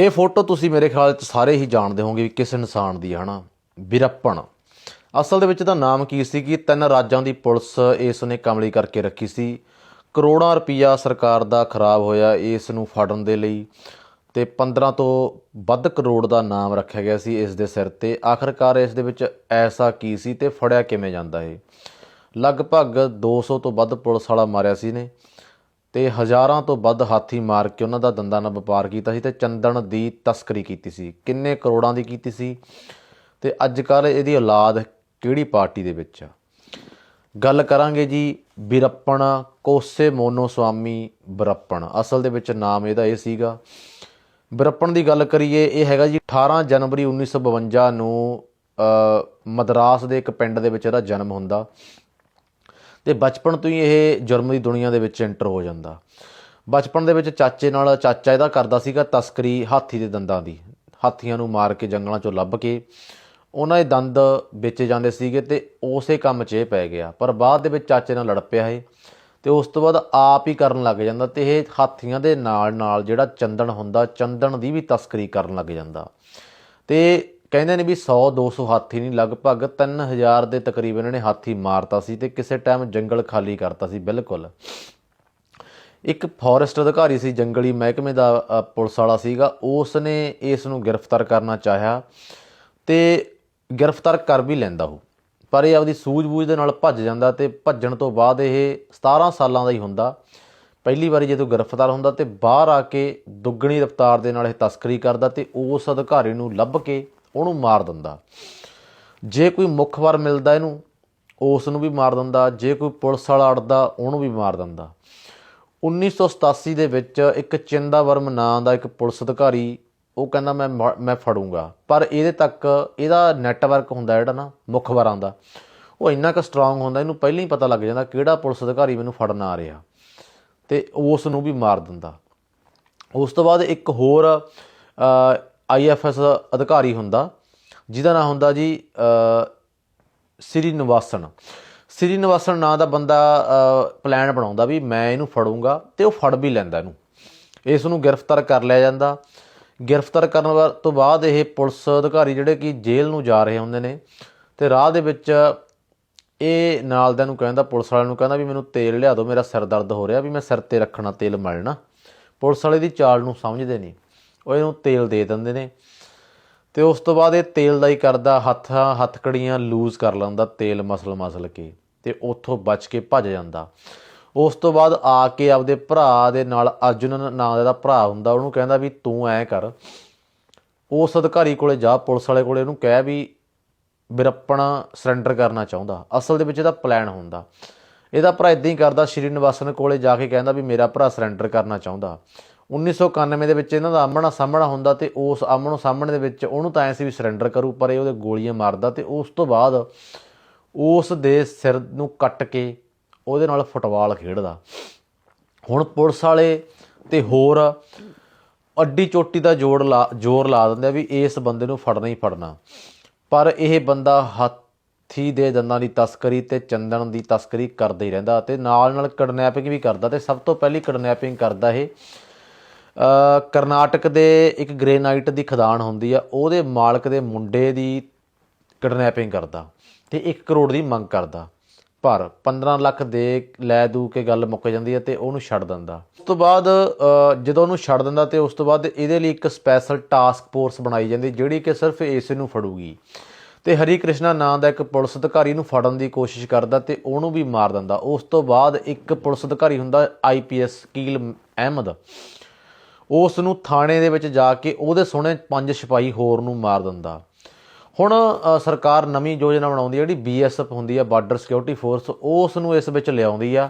ਇਹ ਫੋਟੋ ਤੁਸੀਂ ਮੇਰੇ ਖਿਆਲ ਚ ਸਾਰੇ ਹੀ ਜਾਣਦੇ ਹੋਵੋਗੇ ਵੀ ਕਿਸ ਇਨਸਾਨ ਦੀ ਹੈ ਨਾ ਵੀਰੱਪਣ ਅਸਲ ਦੇ ਵਿੱਚ ਤਾਂ ਨਾਮ ਕੀ ਸੀ ਕਿ ਤਿੰਨ ਰਾਜਾਂ ਦੀ ਪੁਲਿਸ ਇਸ ਨੇ ਕਮਲੀ ਕਰਕੇ ਰੱਖੀ ਸੀ। ਕਰੋੜਾਂ ਰੁਪਈਆ ਸਰਕਾਰ ਦਾ ਖਰਾਬ ਹੋਇਆ ਇਸ ਨੂੰ ਫੜਨ ਦੇ ਲਈ ਤੇ 15 ਤੋਂ ਵੱਧ ਕਰੋੜ ਦਾ ਨਾਮ ਰੱਖਿਆ ਗਿਆ ਸੀ ਇਸ ਦੇ ਸਿਰ ਤੇ। ਆਖਰਕਾਰ ਇਸ ਦੇ ਵਿੱਚ ਐਸਾ ਕੀ ਸੀ ਤੇ ਫੜਿਆ ਕਿਵੇਂ ਜਾਂਦਾ ਇਹ? ਲਗਭਗ 200 ਤੋਂ ਵੱਧ ਪੁਲਿਸ ਵਾਲਾ ਮਾਰਿਆ ਸੀ ਨੇ ਤੇ ਹਜ਼ਾਰਾਂ ਤੋਂ ਵੱਧ ਹਾਥੀ ਮਾਰ ਕੇ ਉਹਨਾਂ ਦਾ ਦੰਦਾਂ ਨਾਲ ਵਪਾਰ ਕੀਤਾ ਸੀ ਤੇ ਚੰਦਨ ਦੀ ਤਸਕਰੀ ਕੀਤੀ ਸੀ। ਕਿੰਨੇ ਕਰੋੜਾਂ ਦੀ ਕੀਤੀ ਸੀ? ਤੇ ਅੱਜ ਕੱਲ ਇਹਦੀ ਔਲਾਦ ਕਿਹੜੀ ਪਾਰਟੀ ਦੇ ਵਿੱਚ ਆ? ਗੱਲ ਕਰਾਂਗੇ ਜੀ ਬਿਰੱਪਣ ਕੋਸੇ ਮੋਨੋ ਸਵਾਮੀ ਬਿਰੱਪਣ ਅਸਲ ਦੇ ਵਿੱਚ ਨਾਮ ਇਹਦਾ ਇਹ ਸੀਗਾ। ਬਿਰੱਪਣ ਦੀ ਗੱਲ ਕਰੀਏ, ਇਹ ਹੈਗਾ ਜੀ 18 ਜਨਵਰੀ 1952 ਨੂੰ ਮਦਰਾਸ ਦੇ ਇੱਕ ਪਿੰਡ ਦੇ ਵਿੱਚ ਇਹਦਾ ਜਨਮ ਹੁੰਦਾ। ਤੇ ਬਚਪਨ ਤੋਂ ਹੀ ਇਹ ਜੁਰਮ ਦੀ ਦੁਨੀਆ ਦੇ ਵਿੱਚ ਐਂਟਰ ਹੋ ਜਾਂਦਾ। ਬਚਪਨ ਦੇ ਵਿੱਚ ਚਾਚੇ ਨਾਲ ਚਾਚਾ ਇਹਦਾ ਕਰਦਾ ਸੀਗਾ ਤਸਕਰੀ ਹਾਥੀ ਦੇ ਦੰਦਾਂ ਦੀ। ਹਾਥੀਆਂ ਨੂੰ ਮਾਰ ਕੇ ਜੰਗਲਾਂ ਚੋਂ ਲੱਭ ਕੇ ਉਹਨਾਂ ਦੇ ਦੰਦ ਵੇਚੇ ਜਾਂਦੇ ਸੀਗੇ ਤੇ ਉਸੇ ਕੰਮ 'ਚ ਇਹ ਪੈ ਗਿਆ। ਪਰ ਬਾਅਦ ਦੇ ਵਿੱਚ ਚਾਚੇ ਨਾਲ ਲੜ ਪਿਆ ਇਹ ਤੇ ਉਸ ਤੋਂ ਬਾਅਦ ਆਪ ਹੀ ਕਰਨ ਲੱਗ ਜਾਂਦਾ ਤੇ ਇਹ ਹਾਥੀਆਂ ਦੇ ਨਾਲ ਨਾਲ ਜਿਹੜਾ ਚੰਦਨ ਹੁੰਦਾ, ਚੰਦਨ ਦੀ ਵੀ ਤਸਕਰੀ ਕਰਨ ਲੱਗ ਜਾਂਦਾ। ਤੇ ਕਹਿੰਦੇ ਨੇ ਵੀ 100 200 ਹਾਥੀ ਨਹੀਂ, ਲਗਭਗ 3000 ਦੇ ਤਕਰੀਬਨ ਇਹਨੇ ਹਾਥੀ ਮਾਰਤਾ ਸੀ ਤੇ ਕਿਸੇ ਟਾਈਮ ਜੰਗਲ ਖਾਲੀ ਕਰਤਾ ਸੀ, ਬਿਲਕੁਲ। ਇੱਕ ਫੋਰੈਸਟ ਅਧਿਕਾਰੀ ਸੀ, ਜੰਗਲੀ ਮਹਿਕਮੇ ਦਾ ਪੁਲਿਸ ਵਾਲਾ ਸੀਗਾ ਉਸ ਨੇ ਇਸ ਨੂੰ ਗ੍ਰਿਫਤਾਰ ਕਰਨਾ ਚਾਹਿਆ ਤੇ ਗ੍ਰਿਫਤਾਰ ਕਰ ਵੀ ਲੈਂਦਾ ਉਹ। ਪਰ ਇਹ ਆਪਦੀ ਸੂਝ-ਬੂਝ ਦੇ ਨਾਲ ਭੱਜ ਜਾਂਦਾ ਤੇ ਭੱਜਣ ਤੋਂ ਬਾਅਦ ਇਹ 17 ਸਾਲਾਂ ਦਾ ਹੀ ਹੁੰਦਾ। ਪਹਿਲੀ ਵਾਰੀ ਜਦੋਂ ਗ੍ਰਿਫਤਾਰ ਹੁੰਦਾ ਤੇ ਬਾਹਰ ਆ ਕੇ ਦੁੱਗਣੀ ਰਫ਼ਤਾਰ ਦੇ ਨਾਲ ਇਹ ਤਸਕਰੀ ਕਰਦਾ ਤੇ ਉਸ ਅਧਿਕਾਰੀ ਨੂੰ ਲੱਭ ਕੇ ਉਹਨੂੰ ਮਾਰ ਦਿੰਦਾ। ਜੇ ਕੋਈ ਮੁੱਖ ਮਿਲਦਾ ਇਹਨੂੰ ਉਸ ਨੂੰ ਵੀ ਮਾਰ ਦਿੰਦਾ। ਜੇ ਕੋਈ ਪੁਲਿਸ ਵਾਲਾ ਅੜਦਾ, ਉਹਨੂੰ ਵੀ ਮਾਰ ਦਿੰਦਾ। 1987 ਦੇ ਵਿੱਚ ਇੱਕ ਚਿੰਦਾਵਰਮ ਨਾਂ ਦਾ ਇੱਕ ਪੁਲਿਸ ਅਧਿਕਾਰੀ, ਉਹ ਕਹਿੰਦਾ, ਮੈਂ ਮ- ਮੈਂ ਫੜੂੰਗਾ। ਪਰ ਇਹਦੇ ਤੱਕ ਇਹਦਾ ਨੈਟਵਰਕ ਹੁੰਦਾ ਜਿਹੜਾ ਨਾ, ਮੁੱਖ ਦਾ, ਉਹ ਇੰਨਾ ਕੁ ਸਟਰੋਂਗ ਹੁੰਦਾ, ਇਹਨੂੰ ਪਹਿਲਾਂ ਹੀ ਪਤਾ ਲੱਗ ਜਾਂਦਾ ਕਿਹੜਾ ਪੁਲਿਸ ਅਧਿਕਾਰੀ ਮੈਨੂੰ ਫੜਨ ਆ ਰਿਹਾ। ਤੇ ਉਸ ਨੂੰ ਵੀ ਮਾਰ ਦਿੰਦਾ। ਉਸ ਤੋਂ ਬਾਅਦ ਇੱਕ ਹੋਰ ਆਈਐਫਐਸ ਅਧਿਕਾਰੀ ਹੁੰਦਾ ਜਿਹਦਾ ਨਾਮ ਹੁੰਦਾ ਜੀ ਅ, ਸ੍ਰੀ ਨਿਵਾਸਨ ਸ੍ਰੀ ਨਿਵਾਸਨ ਨਾਂ ਦਾ ਬੰਦਾ ਪਲਾਨ ਬਣਾਉਂਦਾ ਵੀ ਮੈਂ ਇਹਨੂੰ ਫੜੂੰਗਾ ਤੇ ਉਹ ਫੜ ਵੀ ਲੈਂਦਾ ਇਹਨੂੰ। ਇਸ ਨੂੰ ਗ੍ਰਿਫਤਾਰ ਕਰ ਲਿਆ ਜਾਂਦਾ। ਗ੍ਰਿਫਤਾਰ ਕਰਨ ਵਾ- ਤੋਂ ਬਾਅਦ ਇਹ ਪੁਲਿਸ ਅਧਿਕਾਰੀ ਜਿਹੜੇ ਕਿ ਜੇਲ੍ਹ ਨੂੰ ਜਾ ਰਹੇ ਹੁੰਦੇ ਨੇ ਤੇ ਰਾਹ ਦੇ ਵਿੱਚ ਇਹ ਨਾਲ ਦਿਆਂ ਨੂੰ ਕਹਿੰਦਾ ਪੁਲਿਸ ਵਾਲਿਆਂ ਨੂੰ ਕਹਿੰਦਾ ਵੀ ਮੈਨੂੰ ਤੇਲ ਲਿਆ ਦਿਓ ਮੇਰਾ ਸਿਰ ਦਰਦ ਹੋ ਰਿਹਾ ਵੀ ਮੈਂ ਸਿਰ ਤੇ ਰੱਖਣਾ ਤੇਲ ਮਲਣਾ। ਪੁਲਿਸ ਵਾਲੇ ਦੀ ਚਾਲ ਨੂੰ ਸਮਝਦੇ ਨਹੀਂ। ਉਹ ਇਹਨੂੰ ਤੇਲ ਦੇ ਦਿੰਦੇ ਨੇ। ਤੇ ਉਸ ਤੋਂ ਬਾਅਦ ਇਹ ਤੇਲ ਦਾ ਹੀ ਕਰਦਾ, ਹੱਥਾਂ, ਹੱਥਕੜੀਆਂ ਲੂਜ਼ ਕਰ ਲੈਂਦਾ ਤੇਲ ਮਸਲ ਮਸਲ ਕੇ। ਤੇ ਉੱਥੋਂ ਬਚ ਕੇ ਭੱਜ ਜਾਂਦਾ। ਉਸ ਤੋਂ ਬਾਅਦ ਆ ਕੇ ਆਪਦੇ ਭਰਾ ਦੇ ਨਾਲ, ਅਰਜੁਨ ਨਾਂ ਦਾ ਭਰਾ ਹੁੰਦਾ, ਉਹਨੂੰ ਕਹਿੰਦਾ ਵੀ ਤੂੰ ਐ ਕਰ। ਉਸ ਅਧਿਕਾਰੀ ਕੋਲੇ ਜਾ, ਪੁਲਿਸ ਵਾਲੇ ਕੋਲੇ ਉਹਨੂੰ ਕਹਿ ਵੀ ਬਿਰੱਪਣਾ ਸਰੈਂਡਰ ਕਰਨਾ ਚਾਹੁੰਦਾ। ਅਸਲ ਦੇ ਵਿੱਚ ਇਹਦਾ ਪਲਾਨ ਹੁੰਦਾ। ਇਹਦਾ ਭਰਾ ਇਦਾਂ ਹੀ ਕਰਦਾ ਸ਼੍ਰੀ ਨਿਵਾਸਨ ਕੋਲੇ ਜਾ ਕੇ ਕਹਿੰਦਾ ਵੀ ਮੇਰਾ ਭਰਾ ਸਰੈਂਡਰ ਕਰਨਾ ਚਾਹੁੰਦਾ। 1991 ਦੇ ਵਿੱਚ ਇਹਨਾਂ ਦਾ ਆਮਣਾ ਸਾਹਮਣਾ ਹੁੰਦਾ ਤੇ ਉਸ ਆਮਣੋ ਸਾਹਮਣੇ ਦੇ ਵਿੱਚ ਉਹਨੂੰ ਤਾਂ ਐ ਸੀ ਵੀ ਸਰੈਂਡਰ ਕਰੂ, ਪਰ ਇਹ ਉਹਦੇ ਗੋਲੀਆਂ ਮਾਰਦਾ ਤੇ ਉਸ ਤੋਂ ਬਾਅਦ ਉਸ ਦੇ ਸਿਰ ਨੂੰ ਕੱਟ ਕੇ ਉਹਦੇ ਨਾਲ ਫੁੱਟਬਾਲ ਖੇਡਦਾ। ਹੁਣ ਪੁਲਿਸ ਵਾਲੇ ਤੇ ਹੋਰ ਅੱਡੀ ਚੋਟੀ ਦਾ ਜੋੜ ਲਾ, ਜ਼ੋਰ ਲਾ ਦਿੰਦੇ ਆ ਵੀ ਇਸ ਬੰਦੇ ਨੂੰ ਫੜਨਾ ਹੀ ਫੜਨਾ। ਪਰ ਇਹ ਬੰਦਾ ਹਾਥੀ ਦੇ ਦੰਦਾਂ ਦੀ ਤਸਕਰੀ ਤੇ ਚੰਦਨ ਦੀ ਤਸਕਰੀ ਕਰਦਾ ਹੀ ਰਹਿੰਦਾ ਤੇ ਨਾਲ ਨਾਲ ਕਿਡਨੈਪਿੰਗ ਵੀ ਕਰਦਾ ਤੇ ਸਭ ਤੋਂ ਪਹਿਲੀ ਕਿਡਨੈਪਿੰਗ ਕਰਦਾ ਇਹ ਕਰਨਾਟਕ ਦੇ ਇੱਕ ਗ੍ਰੇਨਾਈਟ ਦੀ ਖਦਾਨ ਹੁੰਦੀ ਆ, ਉਹਦੇ ਮਾਲਕ ਦੇ ਮੁੰਡੇ ਦੀ ਕਿਡਨੈਪਿੰਗ ਕਰਦਾ ਤੇ 1 ਕਰੋੜ ਦੀ ਮੰਗ ਕਰਦਾ। ਪਰ 15 ਲੱਖ ਦੇ ਲੈ ਦੂ ਕੇ ਗੱਲ ਮੁੱਕ ਜਾਂਦੀ ਹੈ ਤੇ ਉਹਨੂੰ ਛੱਡ ਦਿੰਦਾ। ਉਸ ਤੋਂ ਬਾਅਦ ਜਦੋਂ ਉਹਨੂੰ ਛੱਡ ਦਿੰਦਾ ਤੇ ਉਸ ਤੋਂ ਬਾਅਦ ਇਹਦੇ ਲਈ ਇੱਕ ਸਪੈਸ਼ਲ ਟਾਸਕ ਫੋਰਸ ਬਣਾਈ ਜਾਂਦੀ, ਜਿਹੜੀ ਕਿ ਸਿਰਫ ਇਸ ਨੂੰ ਫੜੂਗੀ। ਤੇ ਹਰੀ ਕ੍ਰਿਸ਼ਨਾ ਨਾਂ ਦਾ ਇੱਕ ਪੁਲਿਸ ਅਧਿਕਾਰੀ ਨੂੰ ਫੜਨ ਦੀ ਕੋਸ਼ਿਸ਼ ਕਰਦਾ ਤੇ ਉਹਨੂੰ ਵੀ ਮਾਰ ਦਿੰਦਾ। ਉਸ ਤੋਂ ਬਾਅਦ ਇੱਕ ਪੁਲਿਸ ਅਧਿਕਾਰੀ ਹੁੰਦਾ ਆਈਪੀਐਸ ਕੀਲ ਅਹਿਮਦ ਉਸ ਨੂੰ ਥਾਣੇ ਦੇ ਵਿੱਚ ਜਾ ਕੇ ਉਹਦੇ ਸੋਹਣੇ ਪੰਜ ਸਿਪਾਹੀ ਹੋਰ ਨੂੰ ਮਾਰ ਦਿੰਦਾ। ਹੁਣ ਸਰਕਾਰ ਨਵੀਂ ਯੋਜਨਾ ਬਣਾਉਂਦੀ ਹੈ ਜਿਹੜੀ ਬੀਐਸਐਫ ਹੁੰਦੀ ਆ, ਬਾਰਡਰ ਸਿਕਿਉਰਿਟੀ ਫੋਰਸ ਉਸ ਨੂੰ ਇਸ ਵਿੱਚ ਲਿਆਉਂਦੀ ਆ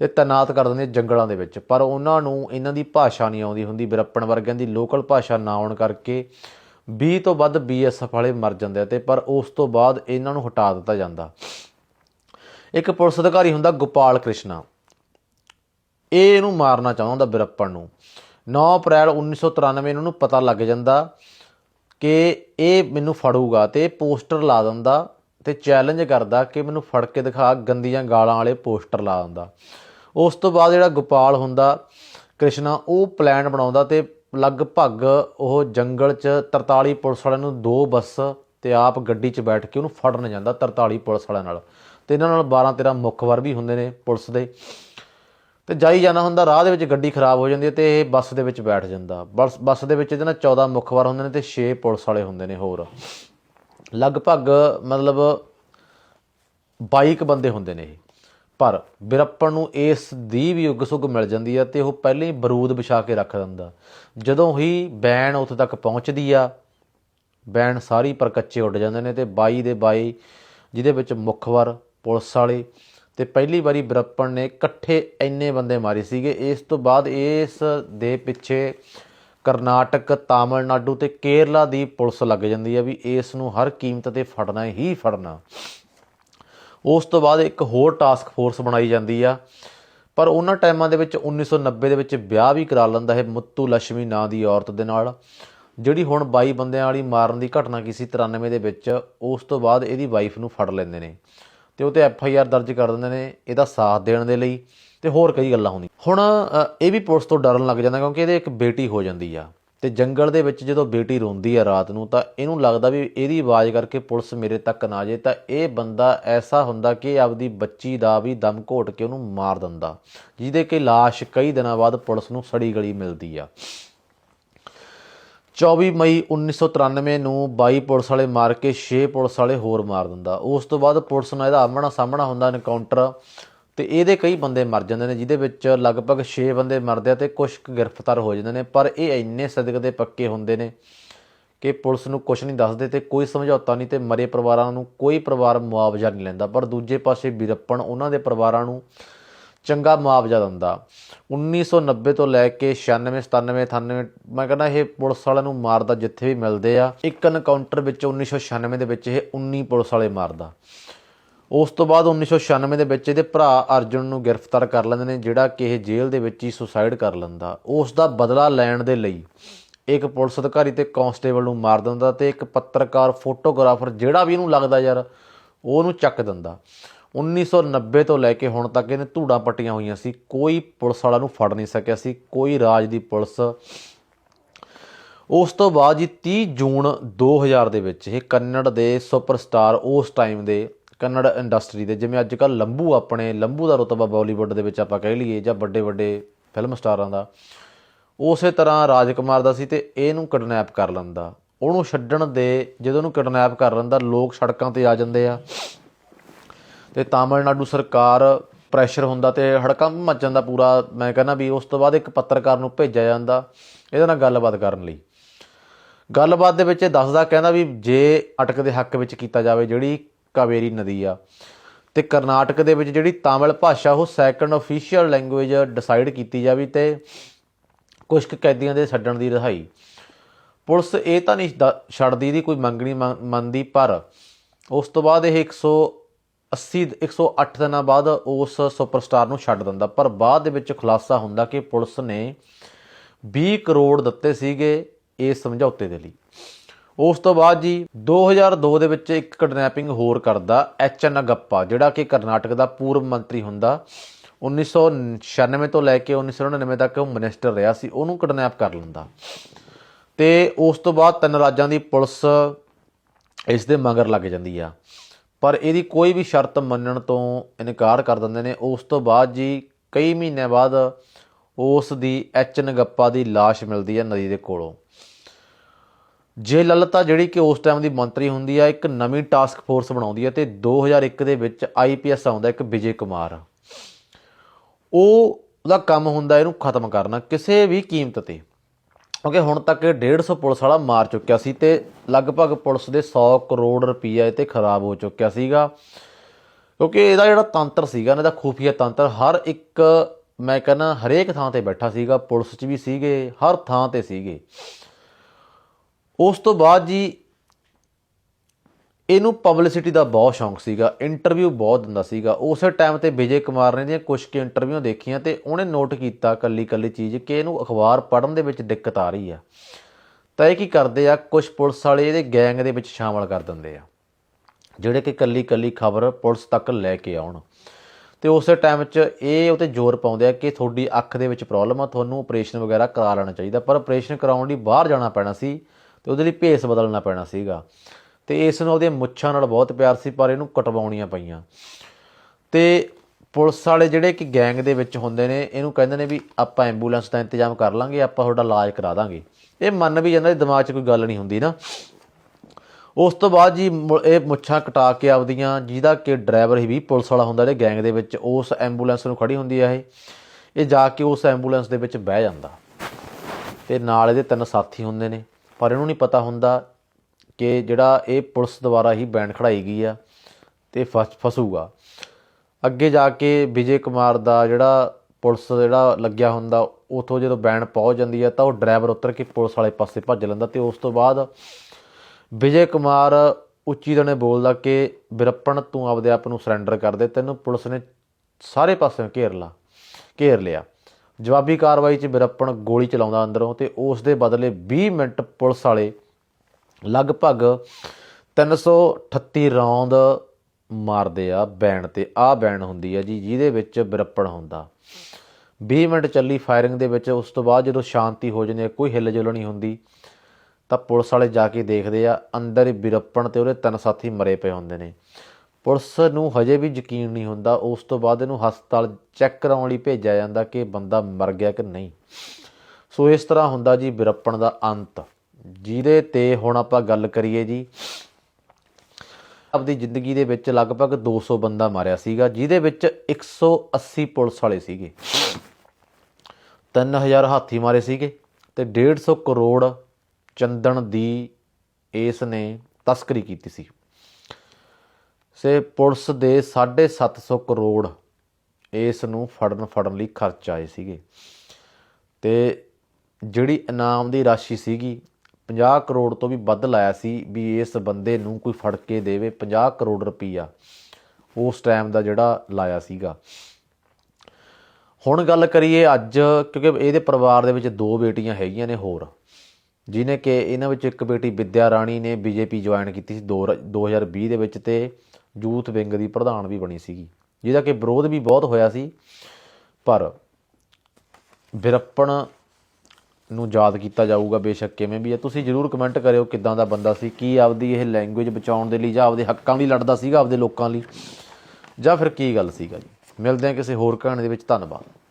ਤੇ ਤਾਇਨਾਤ ਕਰ ਦਿੰਦੀ ਆ ਜੰਗਲਾਂ ਦੇ ਵਿੱਚ। ਪਰ ਉਹਨਾਂ ਨੂੰ ਇਹਨਾਂ ਦੀ ਭਾਸ਼ਾ ਨਹੀਂ ਆਉਂਦੀ ਹੁੰਦੀ, ਬਿਰੱਪਣ ਵਰਗਿਆਂ ਦੀ ਲੋਕਲ ਭਾਸ਼ਾ ਨਾ ਆਉਣ ਕਰਕੇ 20 ਤੋਂ ਵੱਧ ਬੀਐਸਐਫ ਵਾਲੇ ਮਰ ਜਾਂਦੇ ਆ ਤੇ ਪਰ ਉਸ ਤੋਂ ਬਾਅਦ ਇਹਨਾਂ ਨੂੰ ਹਟਾ ਦਿੱਤਾ ਜਾਂਦਾ। ਇੱਕ ਪੁਲਿਸ ਅਧਿਕਾਰੀ ਹੁੰਦਾ ਗੋਪਾਲ ਕ੍ਰਿਸ਼ਨਾ। ਇਹ ਇਹਨੂੰ ਮਾਰਨਾ ਚਾਹੁੰਦਾ ਹੁੰਦਾ ਬਿਰੱਪਣ ਨੂੰ। 9 ਅਪ੍ਰੈਲ 1993 ਨੂੰ ਪਤਾ ਲੱਗ ਜਾਂਦਾ ਕਿ ਇਹ ਮੈਨੂੰ ਫੜੂਗਾ ਤੇ ਇਹ ਪੋਸਟਰ ਲਾ ਦਿੰਦਾ ਤੇ ਚੈਲੰਜ ਕਰਦਾ ਕਿ ਮੈਨੂੰ ਫੜ ਕੇ ਦਿਖਾ ਗੰਦੀਆਂ ਗਾਲਾਂ ਵਾਲੇ ਪੋਸਟਰ ਲਾ ਦਿੰਦਾ। ਉਸ ਤੋਂ ਬਾਅਦ ਜਿਹੜਾ ਗੋਪਾਲ ਹੁੰਦਾ, ਕ੍ਰਿਸ਼ਨਾ, ਉਹ ਪਲਾਨ ਬਣਾਉਂਦਾ ਤੇ ਲਗਭਗ ਉਹ ਜੰਗਲ 'ਚ 43 ਪੁਲਿਸ ਵਾਲਿਆਂ ਨੂੰ ਦੋ ਬੱਸ ਤੇ ਆਪ ਗੱਡੀ 'ਚ ਬੈਠ ਕੇ ਉਹਨੂੰ ਫੜਨ ਜਾਂਦਾ 43 ਪੁਲਿਸ ਵਾਲਿਆਂ ਨਾਲ। ਤੇ ਇਹਨਾਂ ਨਾਲ 12 13 ਮੁਖਵਰ ਵੀ ਹੁੰਦੇ ਨੇ ਪੁਲਿਸ ਦੇ। ਤੇ ਜਾਈ ਜਾਣਾ ਹੁੰਦਾ, ਰਾਹ ਦੇ ਵਿੱਚ ਗੱਡੀ ਖਰਾਬ ਹੋ ਜਾਂਦੀ ਹੈ ਤੇ ਇਹ ਬੱਸ ਦੇ ਵਿੱਚ ਬੈਠ ਜਾਂਦਾ। ਬੱਸ ਬੱਸ ਦੇ ਵਿੱਚ ਇਹਦੇ ਨਾਲ 14 ਮੁਖਵਰ ਹੁੰਦੇ ਨੇ ਤੇ 6 ਪੁਲਿਸ ਵਾਲੇ ਹੁੰਦੇ ਨੇ ਹੋਰ। ਲਗਭਗ ਮਤਲਬ 22 ਕੁ ਬੰਦੇ ਹੁੰਦੇ ਨੇ ਇਹ। ਪਰ ਬਿਰੱਪਣ ਨੂੰ ਇਸ ਦੀ ਵੀ ਉਗ ਸੁਗ ਮਿਲ ਜਾਂਦੀ ਆ ਤੇ ਉਹ ਪਹਿਲਾਂ ਹੀ ਬਰੂਦ ਵਿਛਾ ਕੇ ਰੱਖ ਦਿੰਦਾ। ਜਦੋਂ ਹੀ ਬੈਣ ਉੱਥੇ ਤੱਕ ਪਹੁੰਚਦੀ ਆ ਬੈਨ ਸਾਰੀ ਪਰ ਕੱਚੇ ਉੱਡ ਜਾਂਦੇ ਨੇ ਤੇ 22 ਦੇ 22 ਜਿਹਦੇ ਵਿੱਚ ਮੁਖਵਰ ਪੁਲਿਸ ਵਾਲੇ ਤੇ ਪਹਿਲੀ ਵਾਰੀ ਬਰੱਪਣ ਨੇ ਇਕੱਠੇ ਇੰਨੇ ਬੰਦੇ ਮਾਰੇ ਸੀਗੇ। ਇਸ ਤੋਂ ਬਾਅਦ ਇਸ ਦੇ ਪਿੱਛੇ ਕਰਨਾਟਕ, ਤਾਮਿਲਨਾਡੂ ਤੇ ਕੇਰਲਾ ਦੀ ਪੁਲਿਸ ਲੱਗ ਜਾਂਦੀ ਆ ਵੀ ਇਸ ਨੂੰ ਹਰ ਕੀਮਤ ਤੇ ਫੜਨਾ ਹੀ ਫੜਨਾ। ਉਸ ਤੋਂ ਬਾਅਦ ਇੱਕ ਹੋਰ ਟਾਸਕ ਫੋਰਸ ਬਣਾਈ ਜਾਂਦੀ ਆ। ਪਰ ਉਹਨਾਂ ਟਾਈਮਾਂ ਦੇ ਵਿੱਚ 1990 ਦੇ ਵਿੱਚ ਵਿਆਹ ਵੀ ਕਰਾ ਲੈਂਦਾ ਹੈ ਮੁੱਤੂ ਲక్ష్ਮੀ ਨਾਂ ਦੀ ਔਰਤ ਦੇ ਨਾਲ, ਜਿਹੜੀ ਹੁਣ 22 ਬੰਦਿਆਂ ਵਾਲੀ ਮਾਰਨ ਦੀ ਘਟਨਾ ਕੀਤੀ 93 ਦੇ ਵਿੱਚ। ਉਸ ਤੋਂ ਬਾਅਦ ਇਹਦੀ ਵਾਈਫ ਨੂੰ ਫੜ ਲੈਂਦੇ ਨੇ। ਤੇ ਉਹ ਤੇ ਐਫ ਆਈ ਆਰ ਦਰਜ ਕਰ ਦਿੰਦੇ ਨੇ ਇਹਦਾ ਸਾਥ ਦੇਣ ਦੇ ਲਈ ਤੇ ਹੋਰ ਕਈ ਗੱਲਾਂ ਹੁੰਦੀਆਂ। ਹੁਣ ਇਹ ਵੀ ਪੁਲਿਸ ਤੋਂ ਡਰਨ ਲੱਗ ਜਾਂਦਾ ਕਿਉਂਕਿ ਇਹਦੇ ਇੱਕ ਬੇਟੀ ਹੋ ਜਾਂਦੀ ਆ। ਤੇ ਜੰਗਲ ਦੇ ਵਿੱਚ ਜਦੋਂ ਬੇਟੀ ਰੋਂਦੀ ਆ ਰਾਤ ਨੂੰ ਤਾਂ ਇਹਨੂੰ ਲੱਗਦਾ ਵੀ ਇਹਦੀ ਆਵਾਜ਼ ਕਰਕੇ ਪੁਲਿਸ ਮੇਰੇ ਤੱਕ ਨਾ ਜੇ ਤਾਂ ਇਹ ਬੰਦਾ ਐਸਾ ਹੁੰਦਾ ਕਿ ਆਪਦੀ ਬੱਚੀ ਦਾ ਵੀ ਦਮ ਘੋਟ ਕੇ ਉਹਨੂੰ ਮਾਰ ਦਿੰਦਾ, ਜਿਹਦੇ ਕਿ ਲਾਸ਼ ਕਈ ਦਿਨਾਂ ਬਾਅਦ ਪੁਲਿਸ ਨੂੰ ਸੜੀ ਗਲੀ ਮਿਲਦੀ ਆ। 24 ਮਈ 1993 ਨੂੰ 22 ਪੁਲਿਸ ਵਾਲੇ ਮਾਰ ਕੇ 6 ਪੁਲਿਸ ਵਾਲੇ ਹੋਰ ਮਾਰ ਦਿੰਦਾ। ਉਸ ਤੋਂ ਬਾਅਦ ਪੁਲਿਸ ਨਾਲ ਇਹਦਾ ਆਮਣਾ ਸਾਹਮਣਾ ਹੁੰਦਾ ਐਨਕਾਊਂਟਰ ਤੇ ਇਹਦੇ ਕਈ ਬੰਦੇ ਮਰ ਜਾਂਦੇ ਨੇ, ਜਿਹਦੇ ਵਿੱਚ ਲਗਭਗ 6 ਬੰਦੇ ਮਰਦੇ ਆ ਤੇ ਕੁਝ ਕੁ ਗ੍ਰਿਫਤਾਰ ਹੋ ਜਾਂਦੇ ਨੇ। ਪਰ ਇਹ ਇੰਨੇ ਸਦਕ ਦੇ ਪੱਕੇ ਹੁੰਦੇ ਨੇ ਕਿ ਪੁਲਿਸ ਨੂੰ ਕੁਝ ਨਹੀਂ ਦੱਸਦੇ ਤੇ ਕੋਈ ਸਮਝੌਤਾ ਨਹੀਂ ਤੇ ਮਰੇ ਪਰਿਵਾਰਾਂ ਨੂੰ ਕੋਈ ਪਰਿਵਾਰ ਮੁਆਵਜ਼ਾ ਨਹੀਂ ਲੈਂਦਾ। ਪਰ ਦੂਜੇ ਪਾਸੇ ਵੀਰੱਪਣ ਉਹਨਾਂ ਦੇ ਪਰਿਵਾਰਾਂ ਨੂੰ ਚੰਗਾ ਮੁਆਵਜ਼ਾ ਦਿੰਦਾ। 1990 ਤੋਂ ਲੈ ਕੇ 96 97 98 ਮੈਂ ਕਹਿੰਦਾ ਇਹ ਪੁਲਿਸ ਵਾਲਿਆਂ ਨੂੰ ਮਾਰਦਾ ਜਿੱਥੇ ਵੀ ਮਿਲਦੇ ਆ। ਇੱਕ ਐਨਕਾਊਂਟਰ ਵਿੱਚ 1996 ਦੇ ਵਿੱਚ ਇਹ 19 ਪੁਲਿਸ ਵਾਲੇ ਮਾਰਦਾ। ਉਸ ਤੋਂ ਬਾਅਦ 1996 ਦੇ ਵਿੱਚ ਇਹਦੇ ਭਰਾ ਅਰਜੁਨ ਨੂੰ ਗ੍ਰਿਫਤਾਰ ਕਰ ਲੈਂਦੇ ਨੇ, ਜਿਹੜਾ ਕਿ ਇਹ ਜੇਲ੍ਹ ਦੇ ਵਿੱਚ ਹੀ ਸੁਸਾਈਡ ਕਰ ਲੈਂਦਾ। ਉਸ ਦਾ ਬਦਲਾ ਲੈਣ ਦੇ ਲਈ ਇੱਕ ਪੁਲਿਸ ਅਧਿਕਾਰੀ ਤੇ ਕਾਂਸਟੇਬਲ ਨੂੰ ਮਾਰ ਦਿੰਦਾ ਤੇ ਇੱਕ ਪੱਤਰਕਾਰ ਫੋਟੋਗ੍ਰਾਫਰ ਜਿਹੜਾ ਵੀ ਇਹਨੂੰ ਲੱਗਦਾ ਯਾਰ, ਉਹਨੂੰ ਚੱਕ ਦਿੰਦਾ। 1990 ਤੋਂ ਲੈ ਕੇ ਹੁਣ ਤੱਕ ਇਹਨੇ ਧੂੜਾਂ ਪੱਟੀਆਂ ਹੋਈਆਂ ਸੀ। ਕੋਈ ਪੁਲਿਸ ਵਾਲਾ ਨੂੰ ਫੜ ਨਹੀਂ ਸਕਿਆ ਸੀ। ਕੋਈ ਰਾਜ ਦੀ ਪੁਲਿਸ। ਉਸ ਤੋਂ ਬਾਅਦ ਜੀ 30 ਜੂਨ 2000 ਦੇ ਵਿੱਚ ਇਹ ਕੰਨੜ ਦੇ ਸੁਪਰਸਟਾਰ ਉਸ ਟਾਈਮ ਦੇ ਕੰਨੜ ਇੰਡਸਟਰੀ ਦੇ, ਜਿਵੇਂ ਅੱਜ ਕੱਲ ਲੰਬੂ ਆਪਣੇ, ਲੰਬੂ ਦਾ ਰੁਤਬਾ ਬਾਲੀਵੁੱਡ ਦੇ ਵਿੱਚ ਆਪਾਂ ਕਹਿ ਲਈਏ ਜਾਂ ਵੱਡੇ ਵੱਡੇ ਫਿਲਮ ਸਟਾਰਾਂ ਦਾ। ਉਸੇ ਤਰ੍ਹਾਂ ਰਾਜਕੁਮਾਰ ਦਾ ਸੀ ਤੇ ਇਹਨੂੰ ਕਿਡਨੈਪ ਕਰ ਲੈਂਦਾ। ਉਹਨੂੰ ਛੱਡਣ ਦੇ, ਜਦੋਂ ਉਹਨੂੰ ਕਿਡਨੈਪ ਕਰ ਲੈਂਦਾ, ਲੋਕ ਸੜਕਾਂ ਤੇ ਆ ਜਾਂਦੇ ਆ। ਤੇ ਤਾਮਿਲਨਾਡੂ ਸਰਕਾਰ ਪ੍ਰੈਸ਼ਰ ਹੁੰਦਾ ਤੇ ਹੜਕੰਪ ਮਚ ਜਾਂਦਾ ਪੂਰਾ, ਮੈਂ ਕਹਿੰਦਾ ਵੀ ਉਸ ਤੋਂ ਬਾਅਦ ਇੱਕ ਪੱਤਰਕਾਰ ਨੂੰ ਭੇਜਿਆ ਜਾਂਦਾ, ਇਹਦੇ ਨਾਲ ਗੱਲਬਾਤ ਕਰਨ ਲਈ। ਗੱਲਬਾਤ ਦੇ ਵਿੱਚ ਇਹ ਦੱਸਦਾ, ਕਹਿੰਦਾ ਵੀ ਜੇ ਅਟਕ ਦੇ ਹੱਕ ਵਿੱਚ ਕੀਤਾ ਜਾਵੇ ਜਿਹੜੀ ਕਾਵੇਰੀ ਨਦੀ ਆ, ਤੇ ਕਰਨਾਟਕ ਦੇ ਵਿੱਚ ਜਿਹੜੀ ਤਾਮਿਲ ਭਾਸ਼ਾ, ਉਹ ਸੈਕੰਡ ਅਫੀਸ਼ੀਅਲ ਲੈਂਗੁਏਜ ਡਿਸਾਈਡ ਕੀਤੀ ਜਾਵੇ ਤੇ ਕੁਝ ਕੁ ਕੈਦੀਆਂ ਦੇ ਛੱਡਣ ਦੀ ਰਿਹਾਈ। ਪੁਲਿਸ ਇਹ ਤਾਂ ਨਹੀਂ ਦ- ਛੱਡਦੀ ਦੀ ਕੋਈ ਮੰਗਣੀ ਮੰਨ- ਮੰਨਦੀ, ਪਰ ਉਸ ਤੋਂ ਬਾਅਦ ਇਹ 180 108 ਦਿਨਾਂ ਬਾਅਦ ਉਸ ਸੁਪਰਸਟਾਰ ਨੂੰ ਛੱਡ ਦਿੰਦਾ। ਪਰ ਬਾਅਦ ਦੇ ਵਿੱਚ ਖੁਲਾਸਾ ਹੁੰਦਾ ਕਿ ਪੁਲਿਸ ਨੇ 20 ਕਰੋੜ ਦਿੱਤੇ ਸੀਗੇ ਇਸ ਸਮਝੌਤੇ ਦੇ ਲਈ। ਉਸ ਤੋਂ ਬਾਅਦ ਜੀ 2002 ਦੇ ਵਿੱਚ ਇੱਕ ਕਿਡਨੈਪਿੰਗ ਹੋਰ ਕਰਦਾ, ਐਚ ਐਨ ਅਗੱਪਾ, ਜਿਹੜਾ ਕਿ ਕਰਨਾਟਕ ਦਾ ਪੂਰਵ ਮੰਤਰੀ ਹੁੰਦਾ। 1996 ਤੋਂ ਲੈ ਕੇ 1999 ਤੱਕ ਉਹ ਮਿਨਿਸਟਰ ਰਿਹਾ ਸੀ, ਉਹਨੂੰ ਕਿਡਨੈਪ ਕਰ ਲੈਂਦਾ। ਤੇ ਉਸ ਤੋਂ ਬਾਅਦ ਤਿੰਨ ਰਾਜਾਂ ਦੀ ਪੁਲਿਸ ਇਸ ਦੇ ਮਗਰ ਲੱਗ ਜਾਂਦੀ ਆ। ਪਰ ਇਹਦੀ ਕੋਈ ਵੀ ਸ਼ਰਤ ਮੰਨਣ ਤੋਂ ਇਨਕਾਰ ਕਰ ਦਿੰਦੇ ਨੇ। ਉਸ ਤੋਂ ਬਾਅਦ ਜੀ ਕਈ ਮਹੀਨਿਆਂ ਬਾਅਦ ਉਸ ਦੀ ਐਚ ਨਗੱਪਾ ਦੀ ਲਾਸ਼ ਮਿਲਦੀ ਹੈ ਨਦੀ ਦੇ ਕੋਲੋਂ। ਜੇ ਲਲਤਾ ਜਿਹੜੀ ਕਿ ਉਸ ਟਾਈਮ ਦੀ ਮੰਤਰੀ ਹੁੰਦੀ ਆ, ਇੱਕ ਨਵੀਂ ਟਾਸਕ ਫੋਰਸ ਬਣਾਉਂਦੀ ਹੈ ਤੇ 2001 ਦੇ ਵਿੱਚ ਆਈਪੀਐਸ ਆਉਂਦਾ ਇੱਕ ਵਿਜੇ ਕੁਮਾਰ। ਉਹ ਉਹਦਾ ਕੰਮ ਹੁੰਦਾ ਇਹਨੂੰ ਖਤਮ ਕਰਨਾ ਕਿਸੇ ਵੀ ਕੀਮਤ ਤੇ। ਕਿਉਂਕਿ ਹੁਣ ਤੱਕ ਇਹ 150 ਪੁਲਿਸ ਵਾਲਾ ਮਾਰ ਚੁੱਕਿਆ ਸੀ ਤੇ ਲਗਭਗ ਪੁਲਿਸ ਦੇ 100 ਕਰੋੜ ਰੁਪਈਆ ਇਹ ਤੇ ਖਰਾਬ ਹੋ ਚੁੱਕਿਆ ਸੀਗਾ। ਕਿਉਂਕਿ ਇਹਦਾ ਜਿਹੜਾ ਤੰਤਰ ਸੀਗਾ ਨਾ, ਇਹਦਾ ਖੂਫੀਆ ਤੰਤਰ, ਹਰ ਇੱਕ ਮੈਂ ਕਹਿੰਦਾ ਹਰੇਕ ਥਾਂ ਤੇ ਬੈਠਾ ਸੀਗਾ, ਪੁਲਿਸ 'ਚ ਵੀ ਸੀਗੇ, ਹਰ ਥਾਂ ਤੇ ਸੀਗੇ। ਉਸ ਤੋਂ ਬਾਅਦ ਜੀ ਇਹਨੂੰ ਪਬਲਿਸਿਟੀ ਦਾ ਬਹੁਤ ਸ਼ੌਂਕ ਸੀਗਾ ਇੰਟਰਵਿਊ ਬਹੁਤ ਦਿੰਦਾ ਸੀਗਾ। ਉਸੇ ਟਾਈਮ ਤੇ ਵਿਜੇ ਕੁਮਾਰ ਨੇ ਦੀਆਂ ਕੁਝ ਕੁ ਇੰਟਰਵਿਊ ਦੇਖੀਆਂ ਤੇ ਉਹਨੇ ਨੋਟ ਕੀਤਾ ਕੱਲੀ ਕੱਲੀ ਚੀਜ਼ ਕਿ ਇਹਨੂੰ ਅਖਬਾਰ ਪੜ੍ਹਨ ਦੇ ਵਿੱਚ ਦਿੱਕਤ ਆ ਰਹੀ ਆ। ਤਾਂ ਇਹ ਕੀ ਕਰਦੇ ਆ ਕੁਝ ਪੁਲਿਸ ਵਾਲੇ ਇਹਦੇ ਗੈਂਗ ਦੇ ਵਿੱਚ ਸ਼ਾਮਲ ਕਰ ਦਿੰਦੇ ਆ, ਜਿਹੜੇ ਕਿ ਕੱਲੀ ਕੱਲੀ ਖਬਰ ਪੁਲਿਸ ਤੱਕ ਲੈ ਕੇ ਆਉਣ। ਤੇ ਉਸੇ ਟਾਈਮ 'ਚ ਇਹ ਉਤੇ ਜ਼ੋਰ ਪਾਉਂਦੇ ਆ ਕਿ ਤੁਹਾਡੀ ਅੱਖ ਦੇ ਵਿੱਚ ਪ੍ਰੋਬਲਮ ਆ, ਤੁਹਾਨੂੰ ਆਪਰੇਸ਼ਨ ਵਗੈਰਾ ਕਰਾ ਲੈਣਾ ਚਾਹੀਦਾ। ਪਰ ਆਪਰੇਸ਼ਨ ਕਰਾਉਣ ਲਈ ਬਾਹਰ ਜਾਣਾ ਪੈਣਾ ਸੀ ਤੇ ਉਹਦੇ ਲਈ ਭੇਸ ਬਦਲਣਾ ਪੈਣਾ ਸੀਗਾ। ਤੇ ਇਸ ਨੂੰ ਉਹਦੀਆਂ ਮੁੱਛਾਂ ਨਾਲ ਬਹੁਤ ਪਿਆਰ ਸੀ, ਪਰ ਇਹਨੂੰ ਕਟਵਾਉਣੀਆਂ ਪਈਆਂ। ਤੇ ਪੁਲਿਸ ਵਾਲੇ ਜਿਹੜੇ ਕਿ ਗੈਂਗ ਦੇ ਵਿੱਚ ਹੁੰਦੇ ਨੇ, ਇਹਨੂੰ ਕਹਿੰਦੇ ਨੇ ਵੀ ਆਪਾਂ ਐਂਬੂਲੈਂਸ ਦਾ ਇੰਤਜ਼ਾਮ ਕਰ ਲਾਂਗੇ, ਆਪਾਂ ਤੁਹਾਡਾ ਇਲਾਜ ਕਰਾ ਦਾਂਗੇ। ਇਹ ਮੰਨ ਵੀ ਜਾਂਦਾ ਦਿਮਾਗ 'ਚ ਕੋਈ ਗੱਲ ਨਹੀਂ ਹੁੰਦੀ ਨਾ। ਉਸ ਤੋਂ ਬਾਅਦ ਜੀ ਮੁ- ਇਹ ਮੁੱਛਾਂ ਕਟਾ ਕੇ ਆਪਦੀਆਂ, ਜਿਹਦਾ ਕਿ ਡਰਾਈਵਰ ਹੀ ਵੀ ਪੁਲਿਸ ਵਾਲਾ ਹੁੰਦਾ, ਜਿਹੜੇ ਗੈਂਗ ਦੇ ਵਿੱਚ ਉਸ ਐਂਬੂਲੈਂਸ ਨੂੰ ਖੜੀ ਹੁੰਦੀ ਆ ਇਹ ਇਹ ਜਾ ਕੇ ਉਸ ਐਂਬੂਲੈਂਸ ਦੇ ਵਿੱਚ ਬਹਿ ਜਾਂਦਾ। ਤੇ ਨਾਲ ਇਹਦੇ ਤਿੰਨ ਸਾਥੀ ਹੁੰਦੇ ਨੇ, ਪਰ ਇਹਨੂੰ ਨਹੀਂ ਪਤਾ ਹੁੰਦਾ ਕਿ ਜਿਹੜਾ ਇਹ ਪੁਲਿਸ ਦੁਆਰਾ ਹੀ ਬੈਂਡ ਖੜਾਈ ਗਈ ਆ ਤੇ ਫਸ, ਫਸੂਗਾ। ਅੱਗੇ ਜਾ ਕੇ ਵਿਜੇ ਕੁਮਾਰ ਦਾ ਜਿਹੜਾ ਪੁਲਿਸ ਜਿਹੜਾ ਲੱਗਿਆ ਹੁੰਦਾ, ਉਥੋਂ ਜਦੋਂ ਬੈਂਡ ਪਹੁੰਚ ਜਾਂਦੀ ਹੈ ਤਾਂ ਉਹ ਡਰਾਈਵਰ ਉਤਰ ਕੇ ਪੁਲਿਸ ਵਾਲੇ ਪਾਸੇ ਭੱਜ ਲੈਂਦਾ ਤੇ ਉਸ ਤੋਂ ਬਾਅਦ ਵਿਜੇ ਕੁਮਾਰ ਉੱਚੀ ਦਣੇ ਬੋਲਦਾ ਕਿ, ਬਿਰਪਣ, ਤੂੰ ਆਪਦੇ ਆਪ ਨੂੰ ਸਰੈਂਡਰ ਕਰ ਦੇ, ਤੈਨੂੰ ਪੁਲਿਸ ਨੇ ਸਾਰੇ ਪਾਸਿਓਂ ਘੇਰ ਲਾ, ਘੇਰ ਲਿਆ। ਜਵਾਬੀ ਕਾਰਵਾਈ 'ਚ ਬਿਰਪਣ ਗੋਲੀ ਚਲਾਉਂਦਾ ਅੰਦਰੋਂ ਤੇ ਉਸ ਦੇ ਬਦਲੇ 20 ਮਿੰਟ ਪੁਲਿਸ ਵਾਲੇ ਲਗਭਗ 338 ਰੌਂਦ ਮਾਰਦੇ ਆ ਬੈਣ ਤੇ। ਆ ਬੈਣ ਹੁੰਦੀ ਆ ਜੀ, ਜਿਹਦੇ ਵਿੱਚ ਬਿਰਪਣ ਹੁੰਦਾ। 20 ਮਿੰਟ ਚੱਲੀ ਫਾਇਰਿੰਗ ਦੇ ਵਿੱਚ, ਉਸ ਤੋਂ ਬਾਅਦ ਜਦੋਂ ਸ਼ਾਂਤੀ ਹੋ ਜਾਂਦੀ ਹੈ ਕੋਈ ਹਿੱਲ ਜੁਲ ਨਹੀਂ ਹੁੰਦੀ, ਤਾਂ ਪੁਲਿਸ ਵਾਲੇ ਜਾ ਕੇ ਦੇਖਦੇ ਆ, ਅੰਦਰ ਹੀ ਬਿਰਪਣ ਤੇ ਉਹਦੇ ਤਿੰਨ ਸਾਥੀ ਮਰੇ ਪਏ ਹੁੰਦੇ ਨੇ। ਪੁਲਿਸ ਨੂੰ ਹਜੇ ਵੀ ਯਕੀਨ ਨਹੀਂ ਹੁੰਦਾ, ਉਸ ਤੋਂ ਬਾਅਦ ਇਹਨੂੰ ਹਸਪਤਾਲ ਚੈੱਕ ਕਰਾਉਣ ਲਈ ਭੇਜਿਆ ਜਾਂਦਾ ਕਿ ਬੰਦਾ ਮਰ ਗਿਆ ਕਿ ਨਹੀਂ। ਸੋ ਇਸ ਤਰ੍ਹਾਂ ਹੁੰਦਾ ਜੀ ਬਿਰਪਣ ਦਾ ਅੰਤ। ਜਿਹਦੇ ਤੇ ਹੁਣ ਆਪਾਂ ਗੱਲ ਕਰੀਏ ਜੀ, ਆਪਦੀ ਜ਼ਿੰਦਗੀ ਦੇ ਵਿੱਚ ਲਗਭਗ 200 ਬੰਦਾ ਮਾਰਿਆ ਸੀਗਾ, ਜਿਹਦੇ ਵਿੱਚ 180 ਪੁਲਿਸ ਵਾਲੇ ਸੀਗੇ। 3000 ਹਾਥੀ ਮਾਰੇ ਸੀਗੇ ਤੇ 150 ਕਰੋੜ ਚੰਦਨ ਦੀ ਇਸ ਨੇ ਤਸਕਰੀ ਕੀਤੀ ਸੀ। ਸੇ ਪੁਲਿਸ ਦੇ 750 ਕਰੋੜ ਇਸ ਨੂੰ ਫੜਨ ਫੜਨ ਲਈ ਖਰਚ ਆਏ ਸੀਗੇ। ਤੇ ਜਿਹੜੀ ਇਨਾਮ ਦੀ ਰਾਸ਼ੀ ਸੀਗੀ 50 ਕਰੋੜ ਤੋਂ ਵੀ ਵੱਧ ਲਾਇਆ ਸੀ ਵੀ ਇਸ ਬੰਦੇ ਨੂੰ ਕੋਈ ਫੜ ਕੇ ਦੇਵੇ 50 ਕਰੋੜ ਰੁਪਈਆ ਉਸ ਟਾਈਮ ਦਾ ਜਿਹੜਾ ਲਾਇਆ ਸੀਗਾ। ਹੁਣ ਗੱਲ ਕਰੀਏ ਅੱਜ, ਕਿਉਂਕਿ ਇਹਦੇ ਪਰਿਵਾਰ ਦੇ ਵਿੱਚ ਦੋ ਬੇਟੀਆਂ ਹੈਗੀਆਂ ਨੇ ਹੋਰ ਜਿਨੇ ਕਿ ਇਹਨਾਂ ਵਿੱਚ ਇੱਕ ਬੇਟੀ ਵਿਦਿਆ ਰਾਣੀ ਨੇ, ਬੀਜੇਪੀ ਜੁਆਇਨ ਕੀਤੀ ਸੀ ਦੋ- 2020 ਦੇ ਵਿੱਚ ਤੇ ਯੂਥ ਵਿੰਗ ਦੀ ਪ੍ਰਧਾਨ ਵੀ ਬਣੀ ਸੀਗੀ, ਜਿਹਦਾ ਕਿ ਵਿਰੋਧ ਵੀ ਬਹੁਤ ਹੋਇਆ ਸੀ। ਪਰ ਬਿਰਪਣ ਨੂੰ ਯਾਦ ਕੀਤਾ ਜਾਊਗਾ ਬੇਸ਼ੱਕ ਕਿਵੇਂ ਵੀ ਹੈ। ਤੁਸੀਂ ਜਰੂਰ ਕਮੈਂਟ ਕਰਿਓ ਕਿਦਾਂ ਦਾ ਬੰਦਾ ਸੀ, ਕੀ ਆਪਦੀ ਇਹ ਲੈਂਗੁਏਜ ਬਚਾਉਣ ਦੇ ਲਈ ਜਾਂ ਆਪਦੇ ਹੱਕਾਂ ਲਈ ਲੜਦਾ ਸੀਗਾ, ਆਪਦੇ ਲੋਕਾਂ ਲਈ। ਜਾਂ ਫਿਰ ਕੀ ਗੱਲ ਸੀਗਾ ਜੀ। ਮਿਲਦੇ ਹਾਂ ਕਿਸੇ ਹੋਰ ਕਹਾਣੀ ਦੇ ਵਿੱਚ। ਧੰਨਵਾਦ।